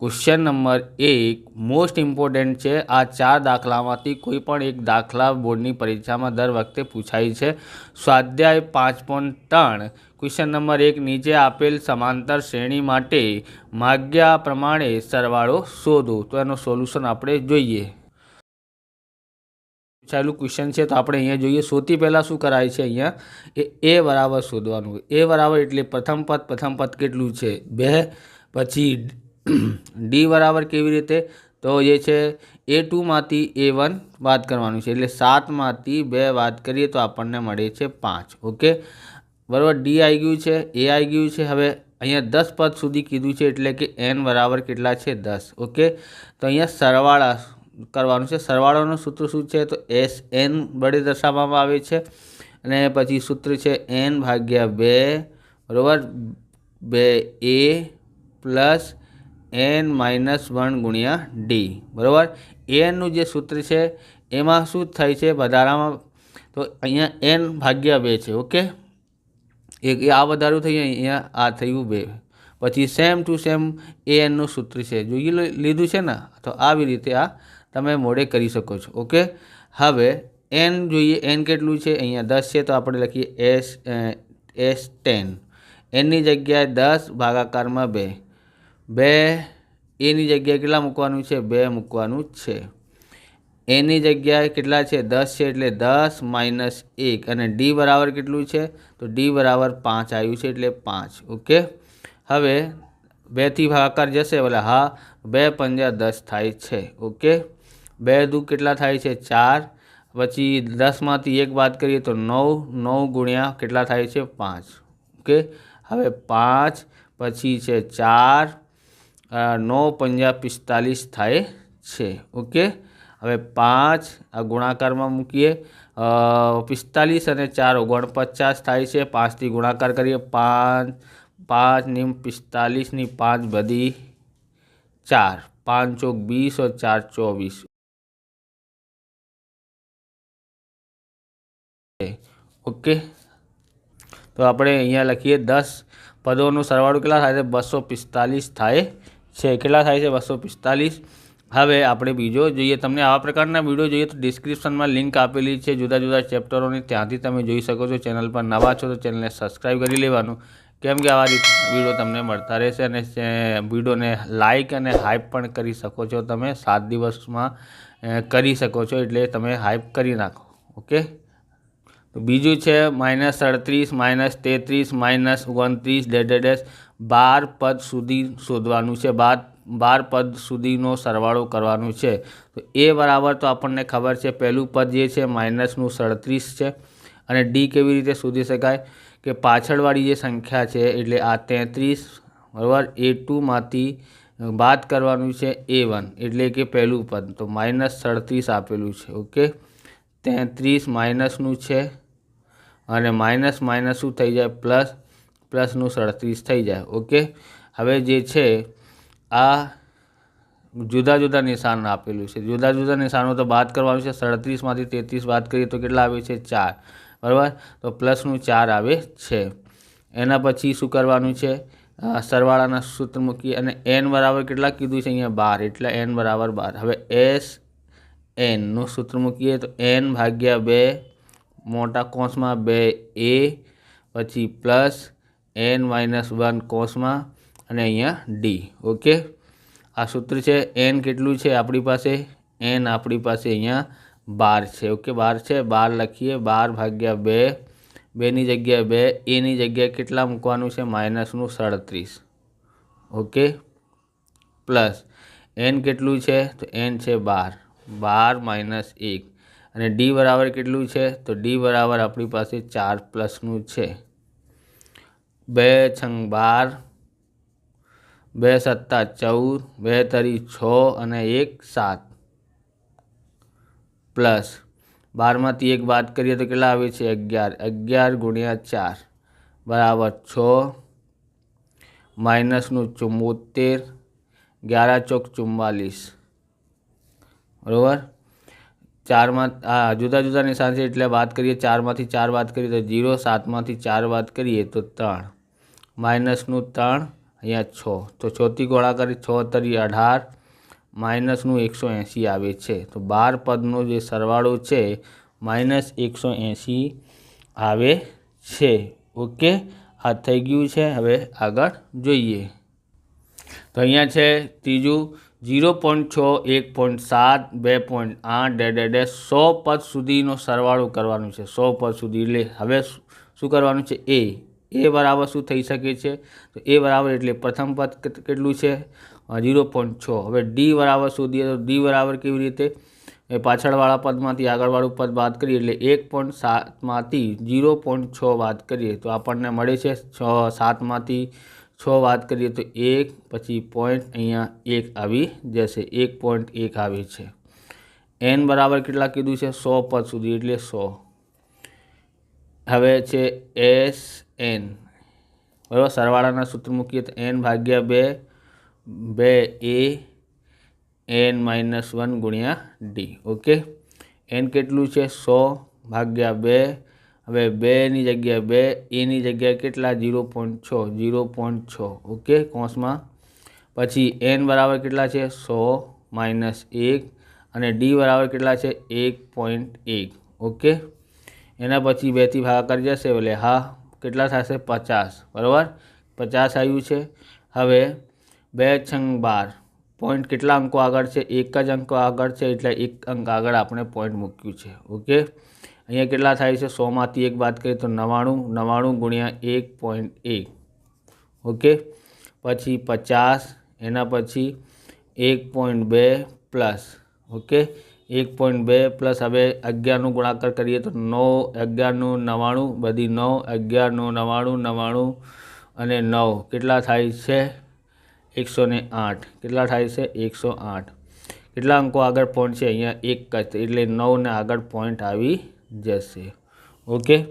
Question number એક most important છે, આ ચાર દાખલામાંથી કોઈ પણ એક દાખલા બોર્ડની પરીક્ષામાં દર વખતે પૂછાય છે. સ્વાધ્યાય પાંચ પોઈન્ટ ત્રણ ક્વેશ્ચન નંબર એક, નીચે આપેલ સમાંતર શ્રેણી માટે માગ્યા પ્રમાણે સરવાળો શોધો. તો એનું સોલ્યુશન આપણે જોઈએ. પૂછાયેલું ક્વેશ્ચન છે તો આપણે અહીંયા જોઈએ. સૌથી પહેલાં શું કરાય છે અહીંયા? એ એ બરાબર શોધવાનું. એ બરાબર એટલે પ્રથમ પદ પ્રથમ પદ કેટલું છે? બે, પછી ડી બરાબર કેવી રીતે? તો એ છે, એ ટુમાંથી એ વન વાત કરવાનું છે. એટલે સાતમાંથી બે વાત કરીએ તો આપણને મળે છે પાંચ. ઓકે? બરાબર, ડી આવી ગયું છે, એ આવી ગયું છે. હવે અહીંયા દસ પદ સુધી કીધું છે એટલે કે એન બરાબર કેટલા છે? દસ. ઓકે? તો અહીંયા સરવાળા કરવાનું છે. સરવાળાનું સૂત્ર શું છે? તો એસ એન વડે દર્શાવવામાં આવે છે. અને પછી સૂત્ર છે એન ભાગ્યા બે. બરાબર? બે A plus N minus one ગુણ્યા ડી. બરાબર? એનનું જે સૂત્ર છે, એમાં શું થાય છે વધારામાં? તો અહીંયા એન ભાગ્યા બે છે, ઓકે? એક આ વધારું થયું, અહીંયા આ થયું બે. પછી સેમ ટુ સેમ એ એનનું સૂત્ર છે. જોઈ લીધું છે ને? તો આવી રીતે આ તમે મોડે કરી શકો છો, ઓકે? હવે એન જોઈએ, એન કેટલું છે? અહીંયા દસ છે, તો આપણે લખીએ એસ એસ ટેન. એનની જગ્યાએ દસ ભાગાકારમાં બે. બે, એની જગ્યાએ કેટલા મૂકવાનું છે? બે મૂકવાનું છે. એની જગ્યાએ કેટલા છે? દસ છે એટલે દસ માઇનસ એક. અને ડી બરાબર કેટલું છે? તો ડી બરાબર પાંચ આવ્યું છે એટલે પાંચ. ઓકે? હવે બેથી ભાગાકાર જશે બોલે હા, બે પંજા દસ થાય છે. ઓકે? બે દુ કેટલા થાય છે? ચાર. પછી દસમાંથી એક વાત કરીએ તો નવ. નવ ગુણ્યા કેટલા થાય છે? પાંચ. ઓકે? હવે પાંચ. પછી છે ચાર. નવ પંજા પિસ્તાલીસ થાય છે. ઓકે? હવે પાંચ આ ગુણાકારમાં મૂકીએ. પિસ્તાલીસ અને ચાર ઓગણપચાસ થાય છે. પાંચથી ગુણાકાર કરીએ. પાંચ પાંચની પિસ્તાલીસની પાંચ બધી ચાર. પાંચ ચોક વીસ और ચાર ચોવીસ. ઓકે? તો આપણે અહીંયા લખીએ દસ. પદોનું સરવાળો કેટલા થાય છે? બસો પિસ્તાલીસ થાય છે, કેટલા થાય છે? બસો પિસ્તાલીસ. હવે આપણે બીજો જોઈએ, તમને આવા પ્રકારના વીડિયો જોઈએ તો ડિસ્ક્રિપ્શનમાં લિંક આપેલી છે, જુદા જુદા ચેપ્ટરોની ત્યાંથી તમે જોઈ શકો છો ચેનલ પર નવા છો તો ચેનલને સબસ્ક્રાઈબ કરી લેવાનું. કેમ કે આવા વીડિયો તમને મળતા રહેશે અને વિડીયોને લાઇક અને હાઇપ પણ કરી શકો છો તમે. સાત દિવસમાં કરી શકો છો, એટલે તમે હાઇપ કરી નાખો. ઓકે બીજું છે માઇનસ અડત્રીસ, માઇનસ તેત્રીસ, માઇનસ ઓગણત્રીસ ડેડેડેસ બાર પદ સુધી શોધવાનું છે. બાર બાર પદ સુધીનો સરવાળો કરવાનું છે. તો એ બરાબર તો આપણને ખબર છે. પહેલું પદ જે છે માઇનસનું સડત્રીસ છે. અને ડી કેવી રીતે શોધી શકાય? કે પાછળવાળી જે સંખ્યા છે એટલે આ તેત્રીસ, બરાબર? એ ટુમાંથી બાદ કરવાનું છે એ વન. એટલે કે પહેલું પદ. તો માઇનસ સડત્રીસ આપેલું છે. ઓકે? તેત્રીસ માઇનસનું છે. અને માઇનસ માઇનસ શું થઈ જાય? પ્લસ, પ્લસનું સડત્રીસ થઈ જાય. ઓકે? હવે જે છે, આ જુદા જુદા નિશાન આપેલું છે. જુદા જુદા નિશાનો તો બાદ કરવાનું છે. સડત્રીસમાંથી તેત્રીસ બાદ કરીએ તો કેટલા આવે છે? ચાર. બરાબર? તો પ્લસનું ચાર આવે છે. એના પછી શું કરવાનું છે? સરવાળાના સૂત્ર મૂકી અને એન બરાબર કેટલા કીધું છે અહીંયા? બાર. એટલે એન બરાબર બાર. હવે એસ એનનું સૂત્ર મૂકીએ તો એન ભાગ્યા બે મોટા કોષમાં બે એ, પછી પ્લસ, એન માઇનસ વન કોષમાં અને અહીંયા ડી. ઓકે? આ સૂત્ર છે, એન કેટલું છે આપણી પાસે? એન આપણી પાસે અહીંયા બાર છે. ઓકે, બાર છે. બાર લખીએ. બાર ભાગ્યા બે. બેની જગ્યાએ બે. એની જગ્યાએ કેટલા મૂકવાનું છે? માઇનસનું સડત્રીસ. ઓકે? પ્લસ, એન કેટલું છે? તો એન છે બાર. બાર માઇનસ એક. અને ડી બરાબર કેટલું છે? તો ડી બરાબર આપણી પાસે ચાર પ્લસનું છે. બે છંગ બાર, બે સત્તા ચૌદ, બે તરી છ અને એક સાત પ્લસ. બારમાંથી એક વાત કરીએ તો કેટલા આવે છે? અગિયાર. અગિયાર ગુણ્યા ચાર બરાબર છ. માઇનસનું ચુમ્મોતેર ગ્યારા ચોક ચુમ્માલીસ બરાબર? ચારમાં, આ જુદા જુદા નિશાન છે એટલે વાત કરીએ, ચારમાંથી ચાર વાત કરીએ તો જીરો, સાતમાંથી ચાર વાત કરીએ તો ત્રણ. માઇનસનું ત્રણ, અહીંયા છ. તો છથી ગુણાકાર છ તરી અઢાર, માઇનસનું એકસો એંસી આવે છે. તો બાર પદનો જે સરવાળો છે, માઇનસ એકસો એંસી આવે છે. ઓકે, આ થઈ ગયું છે. હવે આગળ જોઈએ. તો અહીંયા છે ત્રીજું જીરો પોઈન્ટ છ, એક પોઈન્ટ સાત, બે પોઈન્ટ આઠ ડે ડે સો પદ સુધીનો સરવાળો કરવાનું છે. સો પદ સુધી. એટલે હવે શું કરવાનું છે? એ. એ બરાબર શું થઈ શકે છે? તો એ બરાબર એટલે પ્રથમ પદ કેટલું છે? જીરો પોઈન્ટ છ. હવે ડી બરાબર શોધીએ તો ડી બરાબર કેવી રીતે? એ પાછળવાળા પદમાંથી આગળવાળું પદ બાદ કરીએ એટલે એક પોઈન્ટ સાતમાંથી જીરો પોઈન્ટ છ વાત કરીએ. તો આપણને મળે છે છ સાતમાંથી છ વાત કરીએ તો એક, પછી પોઈન્ટ અહીંયા એક આવી જશે. એક પોઈન્ટ એક આવે છે. એન બરાબર કેટલા કીધું છે? સો પદ સુધી, એટલે સો. હવે છે એસ એન બરાબર? સરવાળાના સૂત્ર મૂકીએ તો એન ભાગ્યા બે બે એ એન માઇનસ વન ગુણ્યા ડી ઓકે એન કેટલું છે? સો ભાગ્યા બે હવે બેની જગ્યાએ બે એની જગ્યાએ કેટલા? જીરો પોઈન્ટ છ જીરો પોઈન્ટ છ. ઓકે? કોસમાં? પછી એન બરાબર કેટલા છે? સો માઇનસ એક. અને ડી બરાબર કેટલા છે? એક પોઈન્ટ એક. ઓકે? એના પછી બેથી ભાગાકાર જશે એટલે હા, કેટલા થશે? પચાસ. બરાબર? પચાસ આવ્યું છે. હવે બે છંગ બાર. પોઈન્ટ કેટલા અંકો આગળ છે? એક જ અંકો આગળ છે, એટલે એક અંક આગળ આપણે પોઈન્ટ મૂક્યું છે. ઓકે અહીંયા કેટલા થાય છે? સોમાંથી એક વાત કરીએ તો નવ્વાણું નવ્વાણું ગુણ્યા એક પોઈન્ટ એક. ઓકે પછી પચાસ, એના પછી એક પોઈન્ટ બે પ્લસ ઓકે એક પોઈન્ટ બે પ્લસ હવે અગિયારનું ગુણાકાર કરીએ તો નવ, અગિયારનું નવ્વાણું, બધી નવ, અગિયારનું નવ્વાણું નવ્વાણું અને નવ. કેટલા થાય છે? એકસો ને આઠ. કેટલા થાય છે? એકસો આઠ. કેટલા અંકો આગળ છે? અહીંયા એક એટલે નવને આગળ પોઈન્ટ આવી જશે. ઓકે?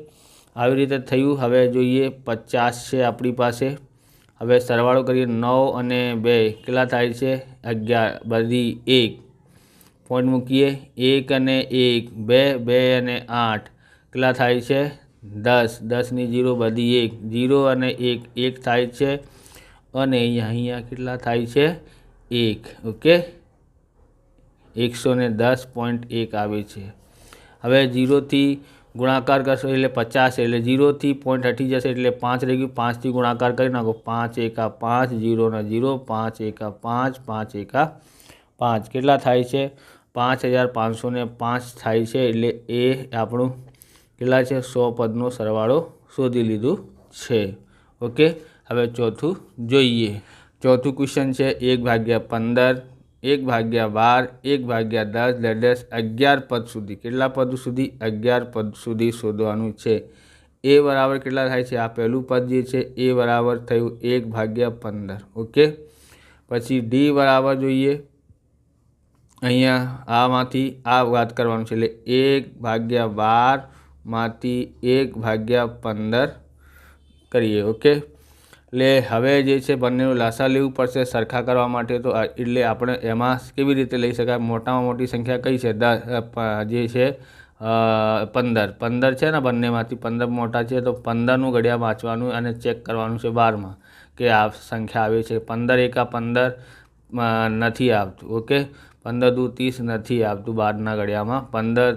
આવી રીતે થયું. હવે જોઈએ પચાસ છે આપણી પાસે. હવે સરવાળો કરીએ નવ અને બે. કેટલા થાય છે? અગિયાર. બધી એક. પોઈન્ટ મૂકીએ. એક અને એક. બે બે અને આઠ. કેટલા થાય છે? દસ. દસની જીરો, બધી એક. જીરો અને એક. એક થાય છે. અને અહીંયા અહીંયા કેટલા થાય છે? એક, ઓકે? એકસો ને દસ પોઈન્ટ એક આવે છે. હવે જીરોથી ગુણાકાર કરશો એટલે પચાસ, એટલે જીરોથી પોઈન્ટ હટી જશે એટલે પાંચ રહી ગયું. પાંચથી ગુણાકાર કરી નાખો. પાંચ એકા પાંચ જીરોના ઝીરો પાંચ એકા પાંચ પાંચ એકા પાંચ. કેટલા થાય છે? પાંચ હજાર પાંચસો પાંચ થાય છે એટલે એ આપણું કેટલા છે? સો પદનો સરવાળો શોધી લીધું છે. ઓકે? હવે ચોથું જોઈએ. ચોથું ક્વેશ્ચન છે, એક ભાગ્યા પંદર, એક ભાગ્યા બાર, એક ભાગ્યા દસ દસ અગિયાર પદ સુધી. કેટલા પદ સુધી? અગિયાર પદ સુધી શોધવાનું છે. એ બરાબર કેટલા થાય છે? આ પહેલું પદ જે છે, એ બરાબર થયું એક ભાગ્યા પંદર. ઓકે? પછી ડી બરાબર જોઈએ. અહીંયા આમાંથી આ વાત કરવાનું છે, એટલે એક ભાગ્યા બારમાંથી એક ભાગ્યા પંદર કરીએ. ઓકે? એટલે હવે જે છે બંનેનું લાસા લેવું પડશે સરખા કરવા માટે. તો એટલે આપણે એમાં કેવી રીતે લઈ શકાય? મોટામાં મોટી સંખ્યા કઈ છે? દસ જે છે પંદર. પંદર છે ને બંનેમાંથી? પંદર મોટા છે તો પંદરનું ઘડિયા વાંચવાનું અને ચેક કરવાનું છે બારમાં કે આ સંખ્યા આવે છે. પંદર એકા પંદર નથી આવતું, ઓકે? પંદર દુ ત્રીસ નથી આવતું બારના ઘડિયામાં. પંદર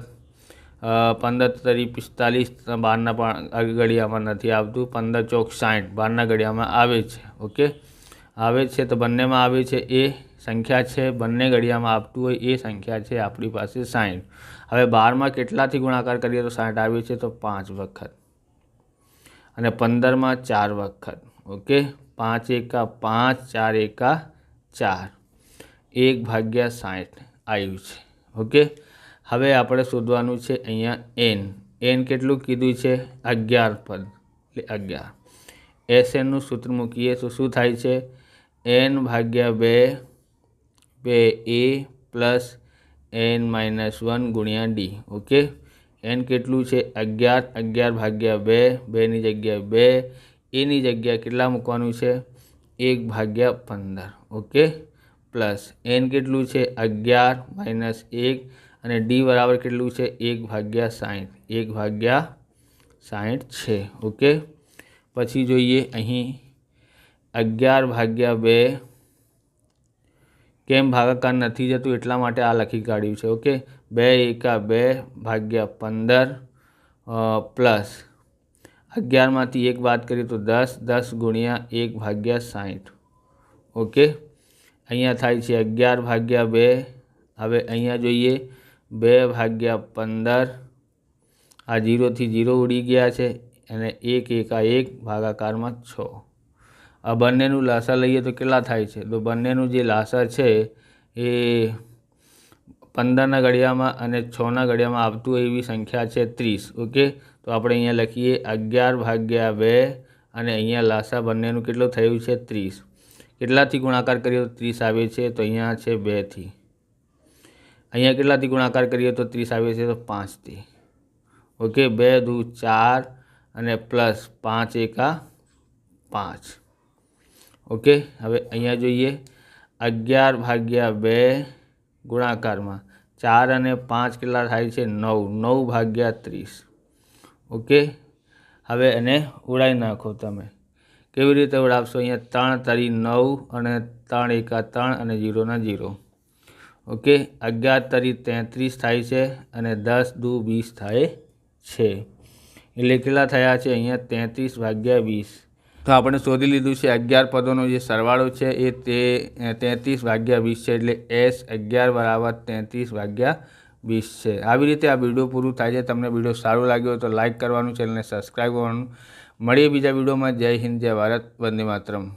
પંદર તરી પિસ્તાલીસ બારના પણ ઘડિયામાં નથી આવતું. પંદર ચોક સાઠ બારના ઘડિયામાં આવે છે, ઓકે? આવે છે તો બંનેમાં આવે છે એ સંખ્યા છે, બંને ઘડિયામાં આપતું હોય એ સંખ્યા છે આપણી પાસે સાઠ હવે બારમાં કેટલાથી ગુણાકાર કરીએ તો સાઠ આવે છે તો પાંચ વખત. અને પંદરમાં ચાર વખત, ઓકે? પાંચ એકા પાંચ, ચાર એકા ચાર. એક ભાગ્યા સાઠ આવ્યું છે, ઓકે? હવે આપણે શોધવાનું છે અહીંયા એન એન કેટલું કીધું છે? અગિયાર પદ. એટલે અગિયાર. એસ એનનું સૂત્ર મૂકીએ તો શું થાય છે? એન ભાગ્યા બે બે A plus N minus one ગુણ્યા ડી ઓકે એન કેટલું છે? અગિયાર. અગિયાર ભાગ્યા બે બેની જગ્યાએ બે. એની જગ્યાએ કેટલા મૂકવાનું છે? એક ભાગ્યા પંદર. ઓકે પ્લસ એન કેટલું છે? અગિયાર માઇનસ એક અને ડી બરાબર કેટલું છે? એક ભાગ્યા સાઠ એક ભાગ્યા સાઠ છે. ઓકે પછી જોઈએ અહીં અગિયાર ભાગ્યા બે. કેમ ભાગાકાર નથી જતું? એટલા માટે આ લખી કાઢ્યું છે. ઓકે બે એકા બે ભાગ્યા પંદર પ્લસ. અગિયારમાંથી એક વાત કરીએ તો દસ. દસ ગુણ્યા એક ભાગ્યા સાઠ ઓકે અહીંયા થાય છે અગિયાર ભાગ્યા બે. હવે અહીંયા જોઈએ બે ભાગ્યા પંદર. આ જીરોથી જીરો ઉડી ગયા છે અને એક એકા એક ભાગાકારમાં છ. આ બંનેનું લાસા લઈએ તો કેટલા થાય છે? તો બંનેનું જે લાસા છે એ પંદરના ઘડિયામાં અને છના ઘડિયામાં આવતું એવી સંખ્યા છે ત્રીસ. ઓકે? તો આપણે અહીંયા લખીએ અગિયાર ભાગ્યા બે અને અહીંયા લાસા બંનેનું કેટલું થયું છે ત્રીસ. કેટલાથી ગુણાકાર કરીએ તો ત્રીસ આવે છે? તો અહીંયા છે બેથી. અહીંયા કેટલાથી ગુણાકાર કરીએ તો ત્રીસ આવે છે તો પાંચથી. ઓકે, બે, દુ, ચાર અને પ્લસ પાંચ એકા પાંચ. ઓકે, હવે અહીંયા જોઈએ. અગિયાર ભાગ્યા બે ગુણાકારમાં. ચાર અને પાંચ કેટલા થાય છે? નવ. નવ ભાગ્યા ત્રીસ. ઓકે, હવે એને ઉડાવી નાખો તમે. કેવી રીતે ઉડાવશો? અહીંયા ત્રણ તરી નવ અને ત્રણ એકા ત્રણ અને જીરોના જીરો. ઓકે, અગિયાર તરી તેત્રીસ થાય છે અને દસ દુ વીસ થાય છે. એટલે કેટલા થયા છે? અહીંયા તેત્રીસ ભાગ્યા વીસ. તો આપણે શોધી લીધું છે અગિયાર પદોનો જે સરવાળો છે એ તે તેત્રીસ ભાગ્યા વીસ છે એટલે એસ અગિયાર બરાબર તેત્રીસ ભાગ્યા વીસ છે. આવી રીતે આ વીડિયો પૂરું થાય છે. તમને વીડિયો સારું લાગ્યો તો લાઇક કરવાનું, ચેનલને સબસ્ક્રાઈબ કરવાનું. મળીએ બીજા વિડીયોમાં. જય હિન્દ, જય ભારત. વંદે માતરમ.